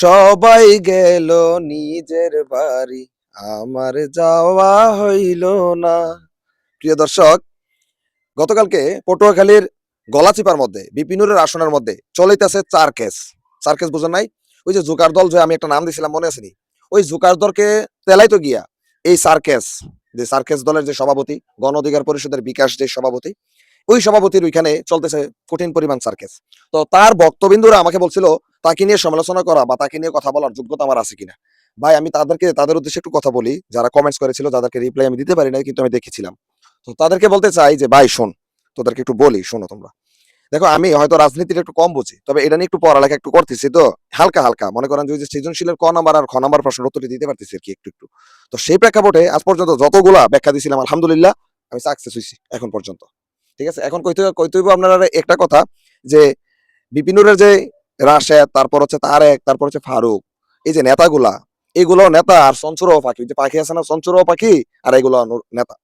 সবাই গেল নিজের বাড়ি, আমার যাওয়া হইল না। প্রিয় দর্শক, গতকালকে পটুয়াখালীর গলাচিপার মধ্যে, বিপিনুরের আসনের মধ্যে চলিতেছে চার কেস চার কেস বুঝেন নাই? ওই যে জোকার দল যে আমি একটা নাম দিছিলাম, মনে আসেনি ওই জোকার দলকে তেলাইতো গিয়া এই সার্কেস যে সার্কেস দলের যে সভাপতি, গণ অধিকার পরিষদের বিকাশ যে সভাপতি, ওই সভাপতির ওইখানে চলতেছে কঠিন পরিমাণ সার্কেস তো তার বক্তবিন্দুরা আমাকে বলছিল তাকে নিয়ে সমালোচনা করা বা তাকে নিয়ে কথা বলার যোগ্যতা আমার আছে কিনা? ভাই, আমি তাদেরকে, তাদের উদ্দেশ্যে একটু কথা বলি। যারা কমেন্টস করেছিল, যাদেরকে রিপ্লাই আমি দিতে পারি না কিন্তু আমি দেখেছিলাম। তো তাদেরকে বলতে চাই যে, ভাই, শোন, তোদেরকে একটু বলি, শোনো তোমরা। দেখো, আমি হয়তো রাজনীতির একটু কম বুঝি, তবে এটা নিয়ে একটু পড়ালেখা একটু করতেছি তো। হালকা হালকা। মনে করেন যে সৃজনশীলের ক নাম্বার আর খ নাম্বার প্রশ্নের উত্তরটি দিতে পারতেছি আর কি একটু একটু। তো সেই প্রেক্ষাপটে আজ পর্যন্ত যতগুলা ব্যাখ্যা দিছিলাম, আলহামদুলিল্লাহ, আমি সাকসেস হয়েছি এখন পর্যন্ত। ঠিক আছে? এখন কইতে কইতে হইব আপনারা একটা কথা যে বিপিনুরের যে রাশেদ, তারপর হচ্ছে তারেক, তারপর হচ্ছে ফারুক, এই যে নেতাগুলা, এগুলো নেতা আর সঞ্চুরও পাখি যে পাখি আছে না সঞ্চুরও পাখি, আর এগুলো নেতা।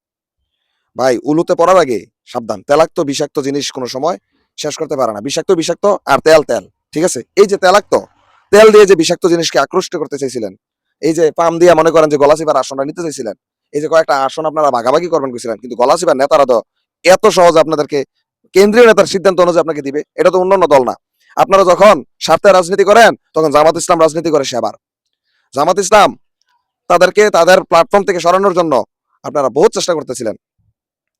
ভাই, উলুতে পড়ার আগে সাবধান, তেলাক্ত, বিষাক্ত জিনিস কোনো সময় শেষ করতে পারে না, বিষাক্ত বিষাক্ত আর তেল তেল, ঠিক আছে? এই যে তেলাক্ত, তেল দিয়ে যে বিষাক্ত জিনিসকে আকৃষ্ট করতে চাইছিলেন, এই যে পাম দিয়ে মনে করেন যে গলাচিবার আসনটা নিতে চাইছিলেন, এই যে কয়েকটা আসন আপনারা ভাগাভাগি করবেন কইছিলেন, কিন্তু গলাচিবার নেতারা তো এত সহজে আপনাদেরকে, কেন্দ্রীয় নেতার সিদ্ধান্ত অনুযায়ী আপনাকে দিবে, এটা তো অন্যান্য দল না। আপনারা যখন স্বার্থে রাজনীতি করেন, তখন জামাত ইসলাম রাজনীতি করে সেবার জামাত ইসলাম তাদেরকে তাদের প্ল্যাটফর্ম থেকে সরানোর জন্য আপনারা বহুত চেষ্টা করতেছিলেন।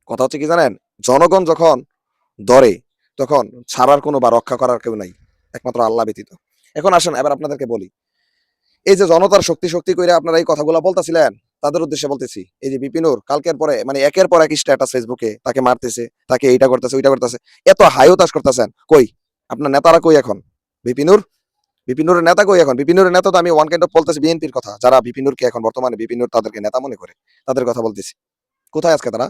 কথা হচ্ছে কি জানেন? জনগণ যখন ধরে তখন ছাড়ার কোনো বা রক্ষা করার কেউ নাই, একমাত্র আল্লাহ ব্যতীত। এখন আসেন, এবার আপনাদেরকে বলি। এই যে জনতার শক্তি শক্তি করে আপনারা এই কথাগুলো বলতেছিলেন, তাদের উদ্দেশ্যে বলতেছি, এই যে বিপিনুর কালকের পরে মানে একের পর এক স্ট্যাটাস ফেসবুকে তাকে মারতেছে, তাকে এইটা করতেছে, ওইটা করতেছে, এত হাইওতাস করতেছেন, কই? আপনার নেতারা কই এখন? বিপিনুর বিপিনুরের নেতা কই এখন? বিপিনুরের নেতা তো আমি ওয়ান কাইন্ড অফ বলতেছি বিএনপির কথা। যারা বিপিনুরকে এখন বর্তমানে বিপিনুর তাদেরকে নেতা মনে করে, তাদের কথা বলতেছি। কোথায় আজকে তারা?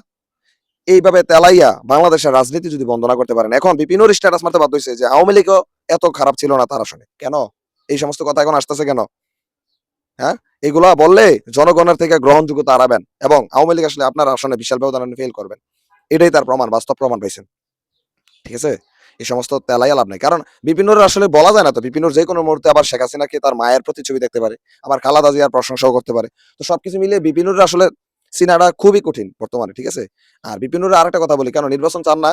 এইভাবে তেলাইয়া বাংলাদেশের রাজনীতি যদি বন্ধ না করতে পারেন, এখন বিপিনুর স্ট্যাটাস মারতে বাধ্য হয়েছে যে আওয়ামী লীগও এত খারাপ ছিল না তার আসনে। কেন? এই সমস্ত কথা এখন আসতেছে কেন? হ্যাঁ? এগুলা বললে জনগণের থেকে গ্রহণযোগ্যতা হারাবেন এবং আওয়ামী লীগ আসলে আপনার আসনে বিশাল ব্যবধানে ফেল করবেন। এটাই তার প্রমাণ, বাস্তব প্রমাণ পাইছেন। ঠিক আছে? এই সমস্ত তেলাইয়া লাভ নাই। কারণ বিপিনুর আসলে বলা যায় না তো, বিপিনুর যে কোনো মুহূর্তে আবার শেখ হাসিনাকে তার মায়ের প্রতিছবি দেখতে পারে, আবার খালাদা জিয়ার প্রশংসাও করতে পারে। তো সবকিছু মিলিয়ে বিপিনুর আসলে সিনাটা খুবই কঠিন বর্তমানে, ঠিক আছে? আর বিপিনুর আরেকটা কথা বলি, কেন নির্বাচন চান না?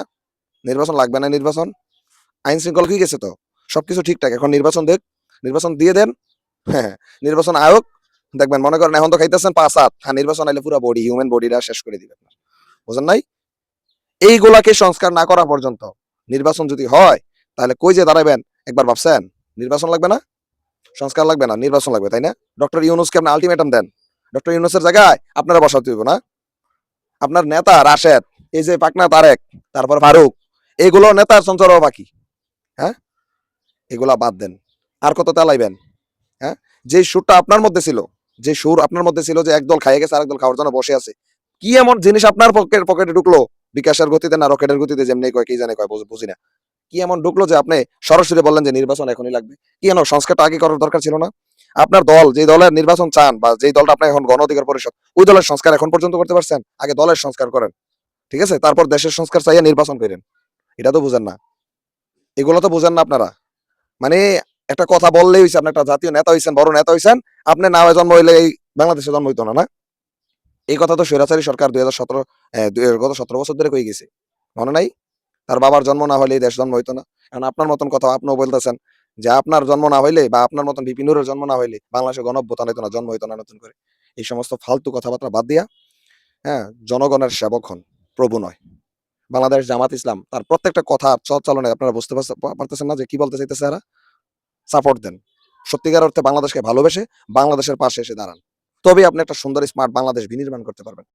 নির্বাচন লাগবে না নির্বাচন? আইন শৃঙ্খলা কি গেছে তো? সবকিছু ঠিকঠাক, এখন নির্বাচন দেখ, নির্বাচন দিয়ে দেন হ্যাঁ নির্বাচন আয়োগ, দেখবেন, মনে করেন এখন তো খাইতেছেন পাঁচ হাত হ্যাঁ নির্বাচন আইলে পুরো বডি হিউম্যান বডিটা শেষ করে দিবে আপনার, বুঝেন নাই? এইগুলাকে সংস্কার না করা পর্যন্ত নির্বাচন যদি হয়, তাহলে কই যে দাঁড়াবেন একবার ভাবছেন? নির্বাচন লাগবে না? সংস্কার লাগবে না? নির্বাচন লাগবে, তাই না? ডক্টর ইউনুসকে আপনি আলটিমেটাম দেন। ডক্টর ইউনুসের জায়গায় আপনারা বসাতে হইব না। আপনার নেতা রাশেদ, এই যে পাকনা তারেক, তারপর ফারুক এগুলো নেতার সঞ্চর বাকি। হ্যাঁ? এগুলা বাদ দেন। আর কত তেলাইবেন হ্যাঁ? যে সুরটা আপনার মধ্যে ছিল, যে সুর আপনার মধ্যে ছিল যে একদল খাইয়ে গেছে, আরেকদল খাওয়ার জন্য বসে আছে, কি এমন জিনিস আপনার পকেট, পকেটে ঢুকলো? বিকাশের গতিতে না রকেটের গতিতে যেমনি কয়, কি জানে কয়, বুঝি না। কি এমন ঢুকলো যে আপনি সরাসরি বললেন যে নির্বাচন এখনই লাগবে? কি এমন সংস্কারটা আগে করার দরকার ছিল না? আপনার দল, যে দলের নির্বাচন চান বা যে দলটা আপনার এখন গণ অধিকার পরিষদ, ওই দলের সংস্কার এখন পর্যন্ত করতে পারছেন? আগে দলের সংস্কার করেন। ঠিক আছে? তারপর দেশের সংস্কার চাইয়া নির্বাচন করেন। এটা তো বুঝেন না। এগুলো তো বুঝেন না আপনারা। মানে একটা কথা বললেই হয়েছে আপনি একটা জাতীয় নেতা হয়েছেন বড় নেতা হয়েছেন আপনি না জন্ম হইলে এই বাংলাদেশে জন্ম হইতো না না? এই কথা তো স্বৈরাচারী সরকার দুই হাজার সতেরো গত সতেরো বছর ধরে কই গেছে? মনে নাই? তার বাবার জন্ম না হলে দেশ জন্ম হইতো না। কারণ আপনার মতন কথা আপনিও বলতেছেন যে আপনার জন্ম না হইলে বা আপনার মতন বিপিনুরের জন্ম না হইলে বাংলাদেশে গণভ্যুত্থান হইতো না, জন্ম হইতো না নতুন করে। এই সমস্ত ফালতু কথাবার্তা বাদ দিয়া হ্যাঁ জনগণের সেবক হন, প্রভু নয়। বাংলাদেশ জামাত ইসলাম, তার প্রত্যেকটা কথা চলনে আপনারা বুঝতে পারতেছেন না যে কি বলতে চাইতেছে সাপোর্ট দেন। সত্যিকার অর্থে বাংলাদেশকে ভালোবেসে বাংলাদেশের পাশে এসে দাঁড়ান। তবে আপনি একটা সুন্দর স্মার্ট বাংলাদেশ বিনির্মাণ করতে পারবেন।